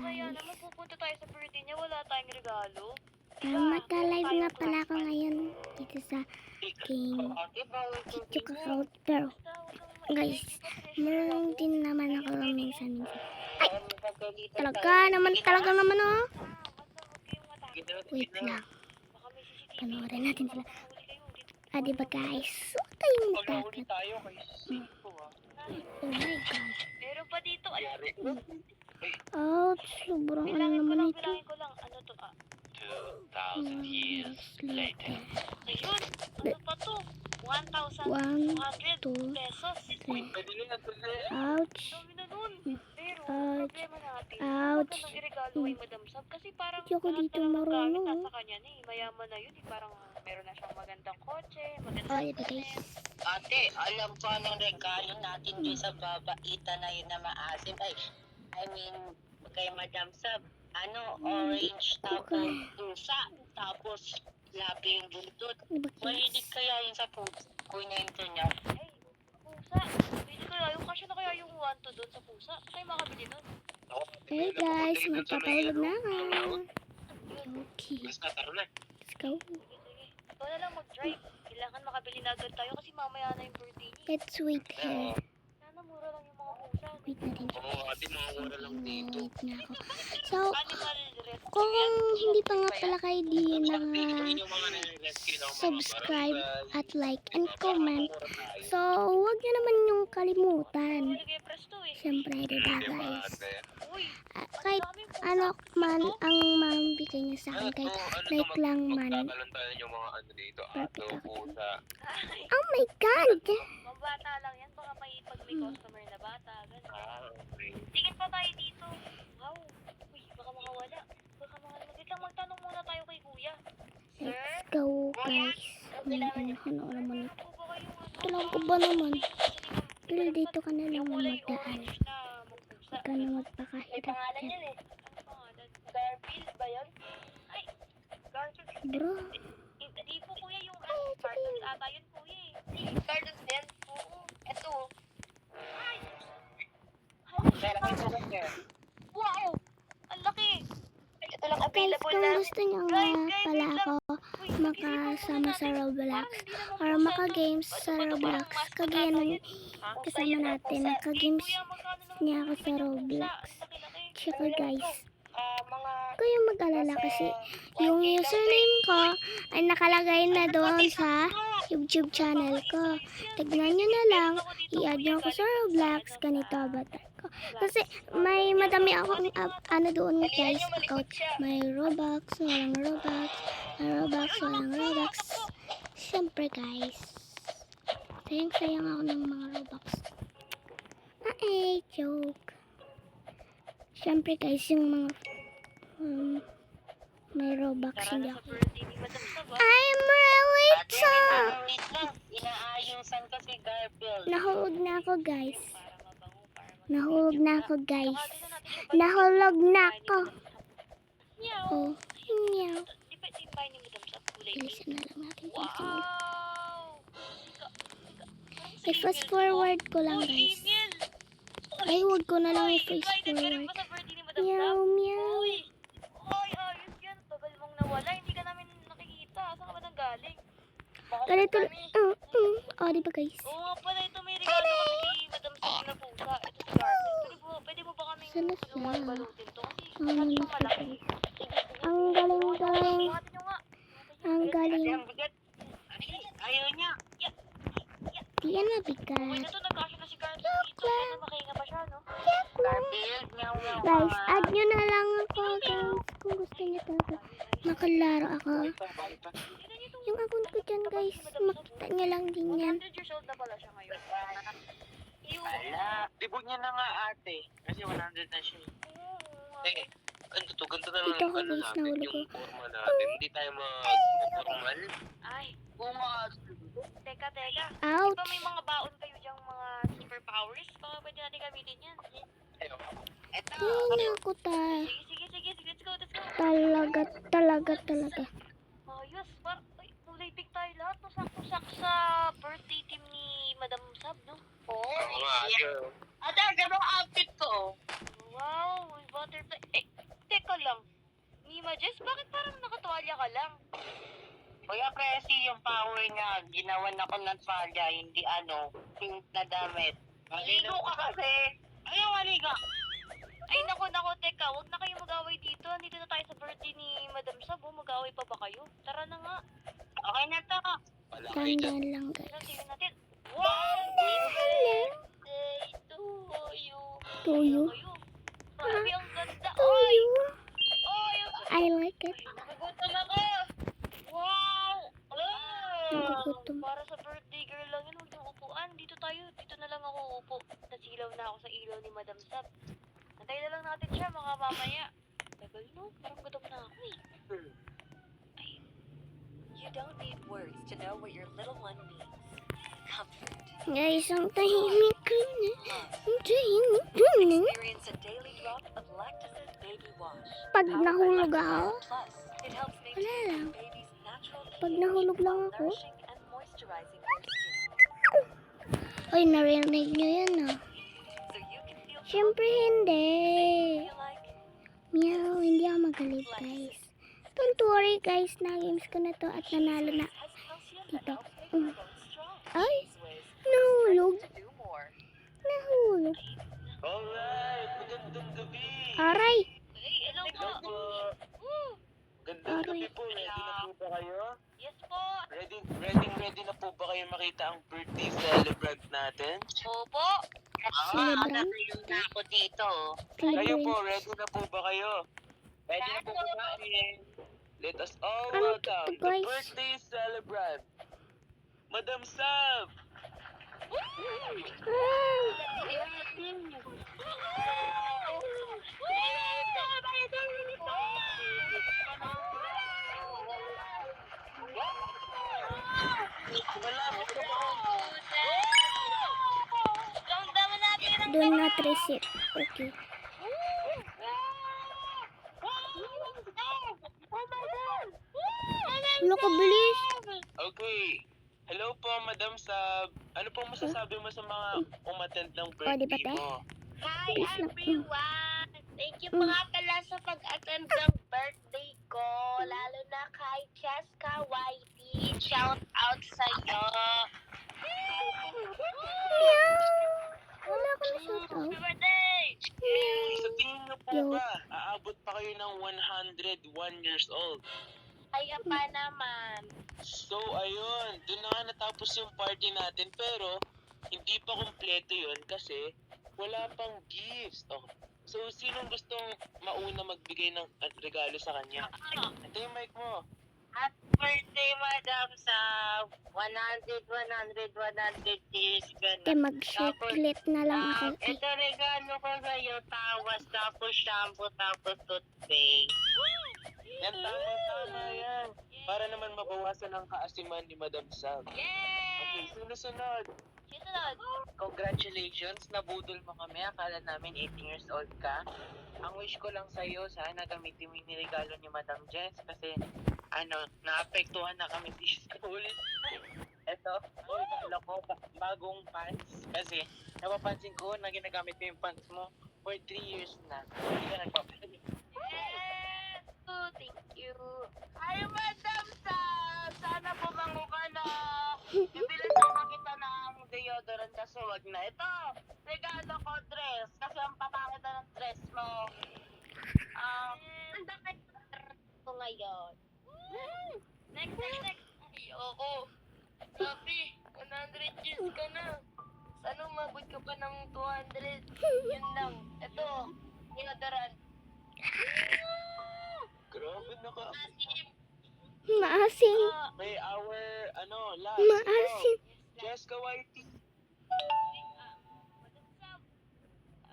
kaya naman pupunta tayo sa birthday niya, wala tayong regalo. Ah, Magka-live nga pala ako ngayon dito sa King Chichuk account. Pero guys, meron din naman ako minsan minsan. Ay! Talaga naman, talaga naman oh. Wait lang. Panoorin natin sila. Ah, di ba guys? Huwag kayong ah. Oh my God. Meron pa dito. Ano? Oh, sobrang ano naman ito. bilangin ko lang. Ano to ah? 2,000 years later. Ayun, ano pa to? 1,200 One, two, pesos. Ouch. Dami na nun. Pero, Ouch. problema natin, Ouch. huwag iregalo kay Madam Sab kasi parang Hindi ako dito marunong, nasa kanya na eh. Mayaman na yun eh. Parang meron na siyang magandang kotse, Oh, magandang guys? Ate, alam ko anong regalo natin doon sa babaitan na yun na maasim. Ay, I mean, kay Madam Sab, ano, orange, tapos pusa, tapos labi yung buntot. Guys? Mahilig kaya yun sa pusa. Kunento niya. Ay, pusa. Pwede kaya yung kasya na kaya yung 1 to doon sa pusa. Saan tayo makabili nun? Hey guys, magpapahulog na ako. Okay, let's go. Na lang mag-drive. Kailangan makabili na agad tayo kasi mamaya na yung birthday niya. Let's wait here. Sana mura lang yung mga. Wait natin. Oo, ate mga mura lang dito. Wait na ako. So, kung hindi pa nga pala kayo di naka subscribe at like and comment. So, huwag nyo naman yung kalimutan. Eh. Siyempre, diba Di ba, guys? Ah, kahit ano man ang mabigay niya sa akin, kahit? Ano like lang man. Ano Oh my God! mabata lang yan. Baka may may customer na bata. Ganun. Ah, okay. Tingin pa tayo dito. Wow. Uy, baka makawala. Baka makawala. Wait lang, magtanong muna tayo kay kuya. Sir? Let's go guys. May ano ano naman ito. Ano ano? Alam ko ba naman? Pero dito ka na lang magdaan. Huwag ka na magpakahirap eh. Ano? Garfield ba yun? Ay, Garfield. Bro, Hindi po kuya yung ano, cartoons ata yun kuya eh. Cartoons din? Wow! Ang laki! Ito lang available na. gusto nyo nga pala ako makasama sa Roblox or maka-games sa Roblox, kagaya ng kasama natin, naka-games niya ako sa Roblox. Tsaka guys, Ah, yung mag-alala kasi yung username ko ay nakalagay na doon sa YouTube channel ko. Tignan nyo na lang, i-add nyo ako sa Roblox, ganito avatar ko. Kasi may madami akong app, ano doon guys, account. May Robux, walang Robux, may Robux, walang Robux. Siyempre guys, sayang-sayang ako ng mga Robux. Ah eh, joke. Siyempre guys, yung mga um, may Robux hindi ako. I'm really lang. Inaayusan ko si Garfield. Nahulog na ako guys. Nahulog na ako guys. Nahulog na ako. Oh, meow. Bilisan na lang natin. Wow! I-fast forward ko lang Uy, guys. Ay, huwag ko na lang i-fast forward. Meow, meow. Uy, ayos yan. Tagal mong nawala. Hindi ka namin nakikita. Saan ka ba nang galing? Ganito, uh, uh, oh, ba guys? Oo nga pala, ito may regalo kami kay Madam Sam na pusa. Ito si Garfield. Pwede mo, Sana siya. Ang malaki. malaki. Ang nyo nga. Ang galing. Ayaw niya. Di yan mabigat. siya, no? Garfield, meow meow. Guys, add nyo na lang ako guys. Kung gusto nyo talaga makalaro ako. Yung account ko dyan guys, makita nyo lang din yan. 100 years old na pala siya ngayon. Ala. Libog niya na nga ate. Kasi 100 na siya. Oo, Eh, ganito to, ganito na lang ako, ano guys, natin, nahulog yung forma natin. Hindi tayo mag-formal. Ay, Umas. teka, teka. Di Ouch! ba may mga baon kayo diyang mga superpowers? Baka pwede natin gamitin yan. Ito. Ay, naku ta. Sige, sige, sige, sige. Let's go, let's go. Talaga, talaga, talaga. Ayos. Par ay, kulay pink tayo lahat. No? Sakto-sakto sa birthday team ni Madam Sab, no? Oo. Oo nga, ate. Ate, ganun ang outfit ko. Wow, may butterfly. Eh, Jess, bakit parang nakatuwalya ka lang? Kuya Presi, yung power niya, ginawan ako ng palya, hindi ano, pink na damit. Maligo ka kasi. Ayaw, maligo. Ay, naku, naku, teka, wag na kayo mag-away dito. Nandito na tayo sa birthday ni Madam Sabo. Mag-away pa ba kayo? Tara na nga. Okay na to. Wala kayo dyan. Dandan lang guys. Tignan, natin. Wow! Birthday to you. Tuyo. Kayo. Grabe, ang ganda. Oy! I like it. Nagugutom ako! Wow! Oh! Nagugutom. Para sa birthday girl lang yun, huwag yung upuan. Dito tayo, dito na lang ako uupo. Nasilaw na ako sa ilaw ni Madam Sab. Antayin na lang natin siya, mga mamaya. Tagal no, parang gutom na ako eh. Ay, You don't need words to know what your little one needs. Guys, ang tahimik ko na. Ang tahimik ko na. Pag nahulog ako, Wala lang. Pag nahulog lang ako. Oy, narinig nyo yan ah. Siyempre hindi. Meow, hindi ako magalit guys. Don't worry guys, na-games ko na to at nanalo na. Dito. Mm. Ay, nahulog. Nahulog. Alright, magandang gabi. Aray, ay, hello po. Gandang Aray. gabi po. Ready na po ba kayo? Yes po. Ready, ready, ready na po ba kayo makita ang birthday celebrant natin? Opo. Ah, nakayong na ako dito. Kayo po, ready na po ba kayo? Ready na po kumain. Let us all Ano welcome the birthday celebrant, Madam Sab. Ah, Malapit na po. Ramdaman natin ang do not receive. Okay. Wala ka bilis. Okay. Hello po, Madam Sab. Ano po masasabi mo sa mga umattend ng Oh, birthday te? mo? Hi everyone! Thank you mga pala sa pag-attend ng birthday ko. Lalo na kay Cheska Whitey. Shout out sa'yo. Meow. Wala ka na shout out. Happy birthday! Sa tingin niyo po ba, aabot pa kayo ng 101 years old? Kaya pa naman. So, ayun, doon na nga natapos yung party natin, pero hindi pa kumpleto yun kasi wala pang gifts. Oh. So, sinong gustong mauna magbigay ng uh, regalo sa kanya? Ito yung mic mo. Happy birthday, Madam sa 100, 100, 100 years Te, na. mag-circlet na lang ako. Ah, ito regalo ko sa'yo, tawas, tapos shampoo, tapos toothpaste. Yan, tama-tama yan. Para naman mabawasan ang kaasiman ni Madam Sam. Okay, Yay! sunod-sunod. Susunod. Congratulations, nabudol mo kami. Akala namin 18 years old ka. Ang wish ko lang sa'yo, sana gamitin mo yung niregalo ni Madam Jess kasi ano, naapektuhan na kami sa school. Ito, ang regalo ko, ba- bagong pants. Kasi napapansin ko na ginagamit mo yung pants mo for 3 years na. Hindi ka nagpapalit. Ito, regalo ko dress. Kasi ang papangit na ng dress mo. Um, ang dami ko ngayon. Next, next, next. Ay, oo. Grabe, 100 years ka na. Sana umabot ka pa ng 200. Yun lang. Ito, deodorant. Grabe naka... Asim. Maasim. Ah, May our, ano, last. Maasim. Jessica Whitey.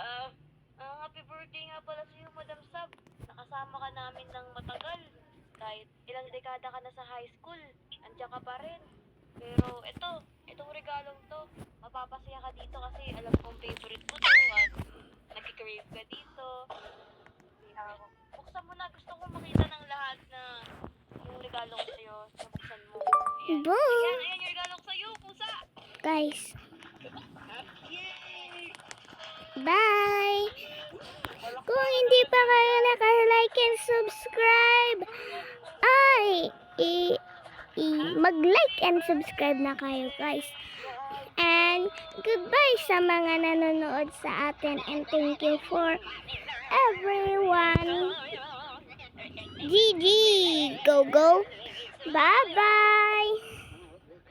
Ah, ah, happy birthday nga pala sa'yo, Madam Sab. Nakasama ka namin ng matagal. Kahit ilang dekada ka na sa high school, andiyan ka pa rin. Pero ito, itong regalong to, mapapasaya ka dito kasi alam kong favorite mo to at nag-crave ka dito. Kaya, buksan mo na. Gusto kong makita ng lahat na yung regalo ko sa'yo. Nabuksan mo. Ayan. Ayan, ayan yung regalo ko sa'yo, pusa! Guys! Bye! Kung hindi pa kayo naka-like and subscribe, ay, i, i, mag-like and subscribe na kayo guys. And goodbye sa mga nanonood sa atin and thank you for everyone. GG! Go, go! Bye-bye!